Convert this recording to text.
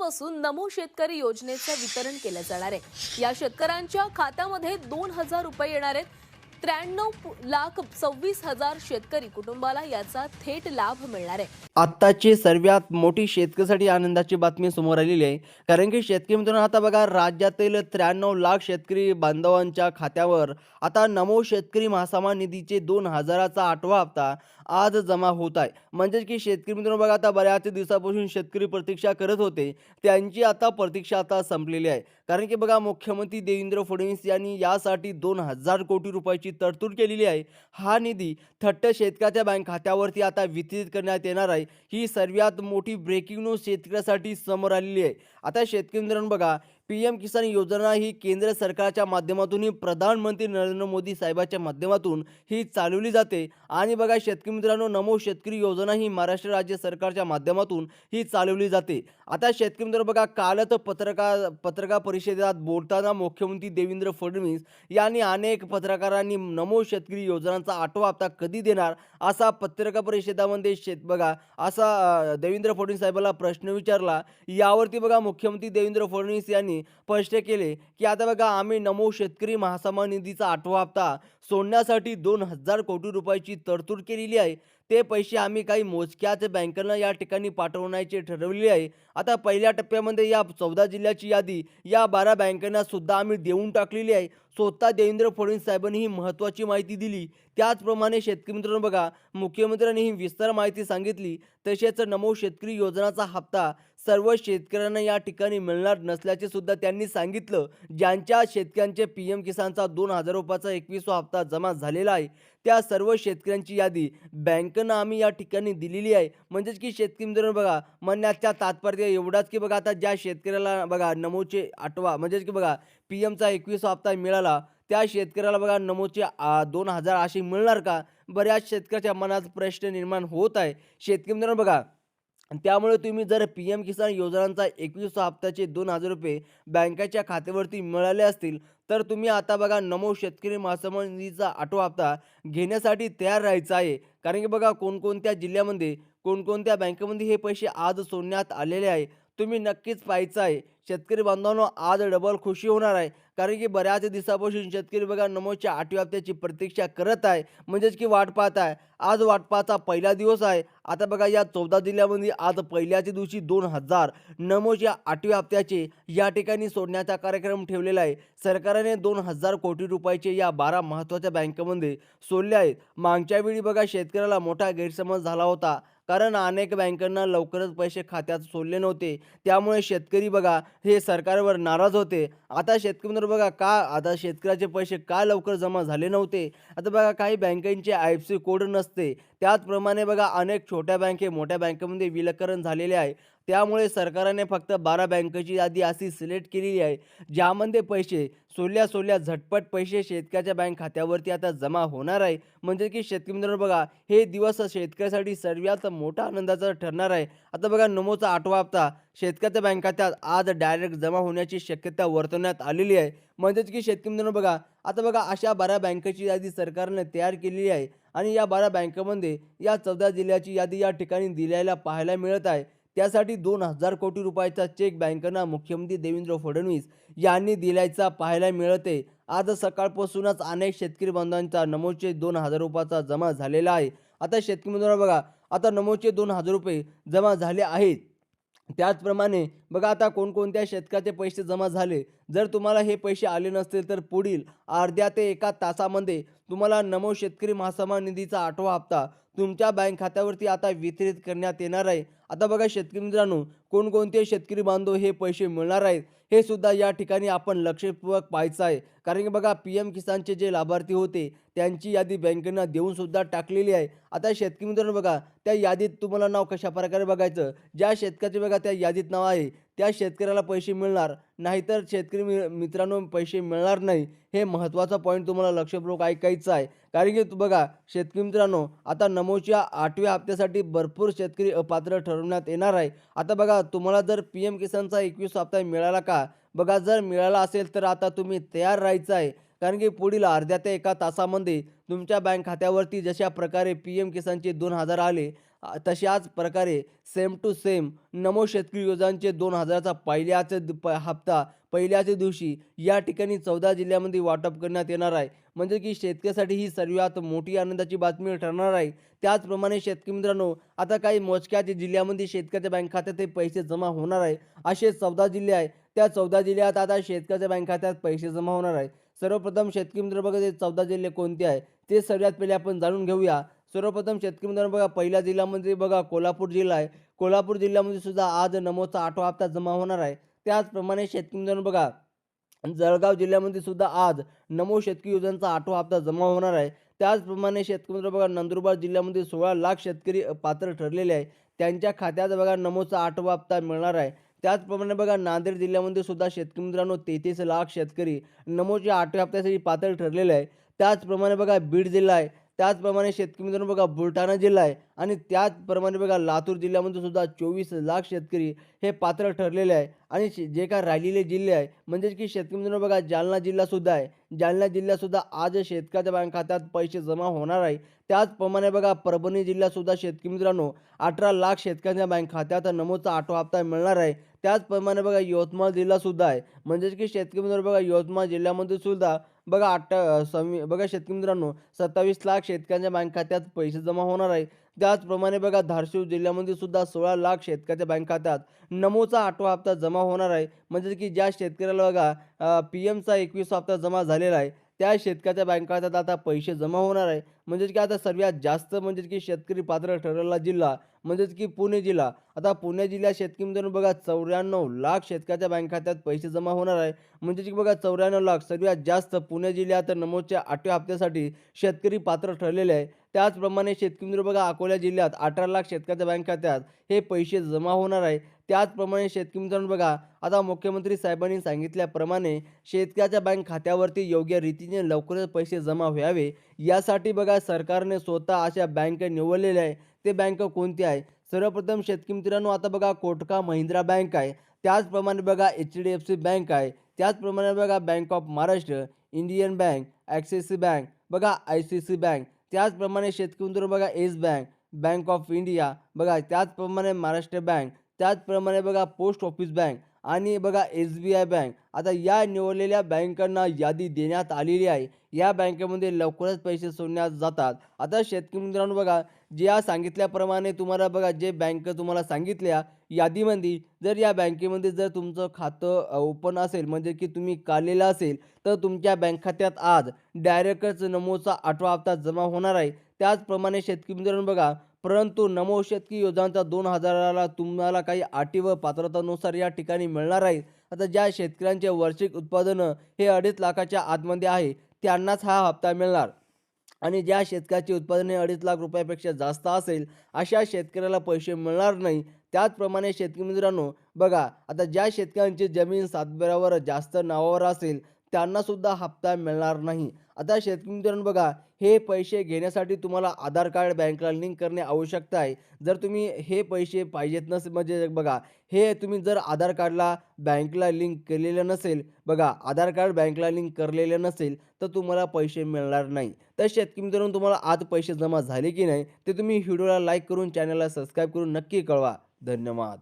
आजपासून नमो शेतकरी योजनेचं वितरण केलं जाणार आहे. या शेतकऱ्यांच्या खात्यामध्ये दोन हजार रुपये येणार आहेत. त्र्याण्णव लाख सव्वीस हजार शेतकरी कुटुंबाला याचा थेट लाभ मिळणार आहे. आत्ताची सर्वात मोठी शेतकऱ्यासाठी आनंदाची बातमी समोर आलेली आहे. कारण की शेतकरी मित्रांनो आता बघा राज्यातील त्र्याण्णव लाख शेतकरी बांधवांच्या खात्यावर आता नमो शेतकरी महासमान निधीचे दोन हजाराचा आठवा हप्ता आज जमा होत आहे. म्हणजेच की शेतकरी मित्रांनो बघा आता बऱ्याच दिवसापासून शेतकरी प्रतीक्षा करत होते. त्यांची आता प्रतीक्षा आता संपलेली आहे. कारण की बघा मुख्यमंत्री देवेंद्र फडणवीस यांनी यासाठी दोन हजार कोटी रुपयाची तरतूद केलेली आहे. हा निधी थट्ट शेतकऱ्याच्या बँक खात्यावरती आता वितरित करण्यात येणार आहे. ही सर्वात मोठी ब्रेकिंग न्यूज शेतकऱ्यासाठी समोर आलेली आहे. आता शेतकरी मित्रांनो बघा पी एम किसान योजना ही केंद्र सरकारच्या माध्यमातूनही प्रधानमंत्री नरेंद्र मोदी साहेबाच्या माध्यमातून ही चालवली जाते. आणि बघा शेतकरी मित्रांनो नमो शेतकरी योजना ही महाराष्ट्र राज्य सरकारच्या माध्यमातून ही चालवली जाते. आता शेतकरी मित्र बघा कालच पत्रकार पत्रकार परिषदेत बोलताना मुख्यमंत्री देवेंद्र फडणवीस यांनी अनेक पत्रकारांनी नमो शेतकरी योजनांचा आठवा हप्ता कधी देणार असा पत्रकार परिषदामध्ये शेत बघा असा देवेंद्र फडणवीस साहेबाला प्रश्न विचारला. यावरती बघा मुख्यमंत्री देवेंद्र फडणवीस यांनी स्पष्ट केले की आता बघा आम्ही नमो शेतकरी महासमान निधीचा आठवा हप्ता सोडण्यासाठी दोन हजार कोटी रुपयाची तरतूद केलेली आहे. ते पैसे आम्ही काही मोजक्याच बँकांना या ठिकाणी पाठवण्याचे ठरवले आहे. आता पहिल्या टप्प्यामध्ये या चौदा जिल्ह्याची यादी या बारा बँकांना सुद्धा आम्ही देऊन टाकलेली आहे. स्वतः देवेंद्र फडणवीस साहेबांनी ही महत्त्वाची माहिती दिली. त्याचप्रमाणे शेतकरी मित्रांनो बघा मुख्यमंत्र्यांनी ही विस्तार माहिती सांगितली. तसेच नमो शेतकरी योजनाचा हप्ता सर्व शेतकऱ्यांना या ठिकाणी मिळणार नसल्याचे सुद्धा त्यांनी सांगितलं. ज्यांच्या शेतकऱ्यांचे पी एम किसानचा दोन हजार रुपयाचा एकवीसवा हप्ता जमा झालेला आहे. त्या सर्व शेतकऱ्यांची यादी बँकेनं आम्ही या ठिकाणी दिलेली आहे. म्हणजेच की शेतकरी मित्रांनो बघा म्हणण्याचा तात्पर्य एवढाच की बघा आता ज्या शेतकऱ्याला बघा नमोचे आठवा म्हणजेच की बघा पी एमचा एकवीस हप्ता मिळाला त्या शेतकऱ्याला बघा नमोचे दोन हजार असे मिळणार का? बऱ्याच शेतकऱ्याच्या मनात प्रश्न निर्माण होत आहे. शेतकरी मित्रांनो बघा त्यामुळे तुम्ही जर पी एम किसान योजनांचा एकवीस हप्त्याचे दोन हजार रुपये बँकेच्या खात्यावरती मिळाले असतील तर तुम्ही आता बघा नमो शेतकरी महासंबंधीचा आठवा हप्ता घेण्यासाठी तयार राहायचं आहे. कारण की बघा कोणकोणत्या जिल्ह्यामध्ये कोणकोणत्या बँकेमध्ये हे पैसे आज सोडण्यात आलेले आहे. तुम्ही नक्कीच पाहायचं आहे. शेतकरी बांधवांनो आज डबल खुशी होणार आहे. कारण की बऱ्याच दिवसापासून शेतकरी बघा नमोच्या आठव्या हप्त्याची प्रतीक्षा करत आहे. म्हणजेच की वाट पाहत आहे. आज वाट पाहता पहिला दिवस आहे. आता बघा या चौदा जिल्ह्यामध्ये आज पहिल्याच्या दिवशी दोन हजार नमोच्या आठव्या हप्त्याचे या ठिकाणी सोडण्याचा कार्यक्रम ठेवलेला आहे. सरकारने दोन हजार कोटी रुपयाचे या बारा महत्त्वाच्या बँकेमध्ये सोडले आहेत. मागच्या वेळी बघा शेतकऱ्याला मोठा गैरसमज झाला होता. कारण अनेक बँकांना लवकरच पैसे खात्यात सोडले नव्हते. त्यामुळे शेतकरी बघा हे सरकारवर नाराज होते. आता शेतकऱ्यांवर बघा का आता शेतकऱ्याचे पैसे का लवकर जमा झाले नव्हते? आता बघा काही बँकांचे आय एफ सी कोड नसते. त्याचप्रमाणे बघा अनेक छोट्या बँके मोठ्या बँकेमध्ये विलकरण झालेले आहे. त्यामुळे सरकारने फक्त बारा बँकेची यादी अशी सिलेक्ट केलेली आहे ज्यामध्ये पैसे सोडल्या सोडल्या झटपट पैसे शेतकऱ्याच्या बँक खात्यावरती आता जमा होणार आहे. म्हणजे की शेतकरी मित्रांनो बघा हे दिवस शेतकऱ्यासाठी सर्वात मोठा आनंदाचा ठरणार आहे. आता बघा नमोचा आठवा हप्ता शेतकऱ्याच्या बँक खात्यात आज डायरेक्ट जमा होण्याची शक्यता वर्तवण्यात आलेली आहे. म्हणजेच की शेतकरी मित्रांनो बघा आता बघा अशा बारा बँकेची यादी सरकारने तयार केलेली आहे. आणि या बारा बँकेमध्ये या चौदा जिल्ह्याची यादी या ठिकाणी दिल्याला पाहायला मिळत आहे. त्यासाठी दोन हजार कोटी रुपयाचा चेक बँकांना मुख्यमंत्री देवेंद्र फडणवीस यांनी दिल्याचा पाहायला मिळते. आज सकाळपासूनच अनेक शेतकरी बांधवांचा नमोचे दोन हजार रुपयाचा जमा झालेला आहे. आता शेतकरी मित्रांनो बघा आता नमोचे दोन हजार रुपये जमा झाले आहेत. त्याचप्रमाणे बघा आता कोणकोणत्या शेतकऱ्याचे पैसे जमा झाले? जर तुम्हाला हे पैसे आले नसतील तर पुढील अर्ध्या ते एका तासामध्ये तुम्हाला नमो शेतकरी महासमान निधीचा आठवा हप्ता तुमच्या बँक खात्यावरती आता वितरित करण्यात येणार आहे. आता बघा शेतकरी मित्रांनो कोणकोणते शेतकरी बांधव हे पैसे मिळणार आहेत हे सुद्धा या ठिकाणी आपण लक्षपूर्वक पाहायचं आहे. कारण की बघा पी एम किसानचे जे लाभार्थी होते त्यांची यादी बँकेनं देऊन सुद्धा टाकलेली आहे. आता शेतकरी मित्रांनो बघा त्या यादीत तुम्हाला नाव कशा प्रकारे बघायचं? ज्या शेतकऱ्याचे बघा त्या यादीत नाव आहे त्या शेतकऱ्याला पैसे मिळणार नाहीतर शेतकरी मि मित्रांनो पैसे मिळणार नाही. हे महत्त्वाचा पॉईंट तुम्हाला लक्षपूर्वक ऐकायचं आहे. कारण की तू बघा शेतकरी मित्रांनो आता नमोच्या आठव्या हप्त्यासाठी भरपूर शेतकरी अपात्र ठरवण्यात येणार आहे. आता बघा तुम्हाला जर पी एम किसानचा एकवीस हप्ता मिळाला का? बघा जर मिळाला असेल तर आता तुम्ही तयार राहायचं आहे. कारण की पुढील अर्ध्या ते एका तासामध्ये तुमच्या बँक खात्यावरती जशा प्रकारे पी एम किसानचे दोन हजार आले तशाच प्रकारे सेम टू सेम नमो शेतकरी योजनांचे दोन हजाराचा पहिल्याच द- प हप्ता पहिल्याच दिवशी या ठिकाणी चौदा जिल्ह्यामध्ये वाटप करण्यात येणार आहे. म्हणजे की शेतकऱ्यासाठी ही सर्वात मोठी आनंदाची बातमी ठरणार आहे. त्याचप्रमाणे शेतकरी मित्रांनो आता काही मोजक्या जिल्ह्यामध्ये शेतकऱ्याच्या बँक खात्यात हे पैसे जमा होणार आहे. असे चौदा जिल्हे आहे त्या चौदा जिल्ह्यात आता शेतकऱ्याच्या बँक खात्यात पैसे जमा होणार आहे. सर्वप्रथम शेतकरी मित्र बघा ते चौदा जिल्हे कोणते आहे? ते सर्वात पहिले आपण जाणून घेऊया. सर्वप्रथम शेतकरी मित्रांनो बघा पहिल्या म्हणजे बघा कोल्हापूर जिल्हा आहे. कोल्हापूर जिल्ह्यामध्ये सुद्धा आज नमोचा आठवा हप्ता जमा होणार आहे. त्याचप्रमाणे शेतकरी मित्रांनो बघा जळगाव जिल्ह्यामध्ये सुद्धा आज नमो शेतकरी योजनेचा आठवा हप्ता जमा होणार आहे. त्याचप्रमाणे शेतकरी मित्र बघा नंदुरबार जिल्ह्यामध्ये सोळा लाख शेतकरी पात्र ठरलेले आहे. त्यांच्या खात्यात बघा नमोचा आठवा हप्ता मिळणार आहे. त्याचप्रमाणे बघा नांदेड जिल्ह्यामध्ये सुद्धा शेतकरी मित्रांनो तेहतीस लाख शेतकरी नमोच्या आठव्या हप्त्यासाठी पात्र ठरलेले आहे. त्याचप्रमाणे बघा बीड जिल्हा आहे. त्याचप्रमाणे शेतकरी मित्रांनो बघा बुलढाणा जिल्हा आहे. आणि त्याचप्रमाणे बघा लातूर जिल्ह्यामध्ये सुद्धा चोवीस लाख शेतकरी हे पात्र ठरलेले आहे. आणि शे- जे काय राहिलेले जिल्हे आहे म्हणजेच की शेतकरी मित्रांनो बघा जालना जिल्हासुद्धा आहे. जालना जिल्ह्यासुद्धा आज शेतकऱ्याच्या बँक खात्यात पैसे जमा होणार आहे. त्याचप्रमाणे बघा परभणी जिल्ह्यासुद्धा शेतकरी मित्रांनो अठरा लाख शेतकऱ्यांच्या बँक खात्यात नमोचा आठवा हप्ता मिळणार आहे. त्याचप्रमाणे बघा यवतमाळ जिल्हासुद्धा आहे. म्हणजेच की शेतकरी मित्र बघा यवतमाळ जिल्ह्यामध्ये सुद्धा बघा आठ समी बघा शेतकरी मित्रांनो सत्तावीस लाख शेतकऱ्यांच्या बँक खात्यात पैसे जमा होणार आहे. त्याचप्रमाणे बघा धारशिव जिल्ह्यामध्ये सुद्धा सोळा लाख शेतकऱ्याच्या बँक खात्यात नमोचा आठवा हप्ता जमा होणार आहे. म्हणजे की ज्या शेतकऱ्याला बघा पी एमचा एकवीस हप्ता जमा झालेला आहे त्या शेतकऱ्याच्या बँक खात्यात आता पैसे जमा होणार आहे. म्हणजेच की आता सर्वात जास्त म्हणजेच की शेतकरी पात्र ठरलेला जिल्हा म्हणजेच की पुणे जिल्हा. आता पुणे जिल्ह्यात शेतकरी मित्रांनो बघा चौऱ्याण्णव लाख शेतकऱ्याच्या बँक खात्यात पैसे जमा होणार आहे. म्हणजेच की बघा चौऱ्याण्णव लाख सर्वात जास्त पुणे जिल्ह्यात नमोदच्या आठव्या हप्त्यासाठी शेतकरी पात्र ठरलेले आहे. त्याचप्रमाणे शेतकरी मित्र बघा अकोला जिल्ह्यात अठरा लाख शेतकऱ्याच्या बँक खात्यात हे पैसे जमा होणार आहे. त्याचप्रमाणे शेतकरी मित्रांनो बघा आता मुख्यमंत्री साहेबांनी सांगितल्याप्रमाणे शेतकऱ्याच्या बँक खात्यावरती योग्य रीतीने लवकरच पैसे जमा व्हावे. यासाठी बघा सरकारने स्वतः अशा बँक निवडलेल्या आहे ते बँक कोणती आहे? सर्वप्रथम शेतकरी मित्रांनो आता बघा कोटका महिंद्रा बँक आहे. त्याचप्रमाणे बघा H D F C bank आहे. त्याचप्रमाणे बघा bank of Maharashtra Indian bank Axis bank बघा आय सी सी बँक. त्याचप्रमाणे शेतकरी मित्र बघा yes bank bank of India बघा त्याचप्रमाणे महाराष्ट्र बँक. त्याचप्रमाणे बघा पोस्ट ऑफिस बँक. आणि बघा एस बी आय बँक. आता या निवडलेल्या बँकांना यादी देण्यात आलेली आहे. या बँकेमध्ये लवकरच पैसे सोडण्यात जातात. आता शेतकरी मित्रांनो बघा ज्या सांगितल्याप्रमाणे तुम्हाला बघा जे बँक तुम्हाला सांगितल्या यादीमध्ये जर या बँकेमध्ये जर तुमचं खातं ओपन असेल म्हणजे की तुम्ही काढलेलं असेल तर तुमच्या बँक खात्यात आज डायरेक्टच नमोचा आठवा हप्ता जमा होणार आहे. त्याचप्रमाणे शेतकरी मित्रांनो बघा परंतु नमो शेतकी योजनांचा दोन हजाराला तुम्हाला काही अटी व पात्रतानुसार या ठिकाणी मिळणार आहे आता ज्या शेतकऱ्यांचे वार्षिक उत्पादन हे अडीच लाखाच्या आतमध्ये आहे त्यांनाच हा हप्ता मिळणार. आणि ज्या शेतकऱ्याचे उत्पादन हे अडीच लाख रुपयापेक्षा जास्त असेल अशा शेतकऱ्याला पैसे मिळणार नाही. त्याचप्रमाणे शेतकरी मित्रांनो बघा आता ज्या शेतकऱ्यांची जमीन सातबाऱ्यावर जास्त नावावर असेल त्यांना सुद्धा हप्ता मिळणार नाही. आता शेतकरी मित्रांनो बघा हे पैसे घेण्यासाठी तुम्हाला आधार कार्ड बँकला लिंक करणे आवश्यकता आहे. जर तुम्ही हे पैसे पाहिजेत नसेल म्हणजे बघा हे तुम्ही जर आधार कार्डला बँकला लिंक केलेलं नसेल बघा आधार कार्ड बँकला लिंक करलेलं नसेल तर तुम्हाला पैसे मिळणार नाही. तर शेतकरी मित्रांनो तुम्हाला आज पैसे जमा झाले की नाही ते तुम्ही व्हिडिओला लाईक करून चॅनलला सबस्क्राईब करून नक्की कळवा. धन्यवाद.